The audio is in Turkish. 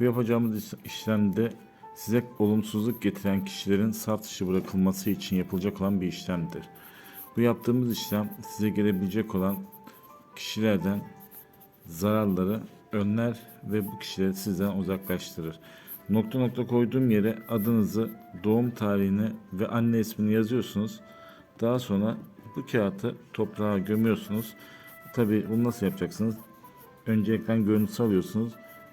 Bu yapacağımız iş- işlemde size olumsuzluk getiren kişilerin saf dışı bırakılması için yapılacak olan bir işlemdir. Bu yaptığımız işlem size gelebilecek olan kişilerden zararları önler ve bu kişileri sizden uzaklaştırır. Nokta nokta koyduğum yere adınızı, doğum tarihini ve anne ismini yazıyorsunuz. Daha sonra bu kağıtı toprağa gömüyorsunuz. Tabi bunu nasıl yapacaksınız? Önce ekran görüntüsü alıyorsunuz.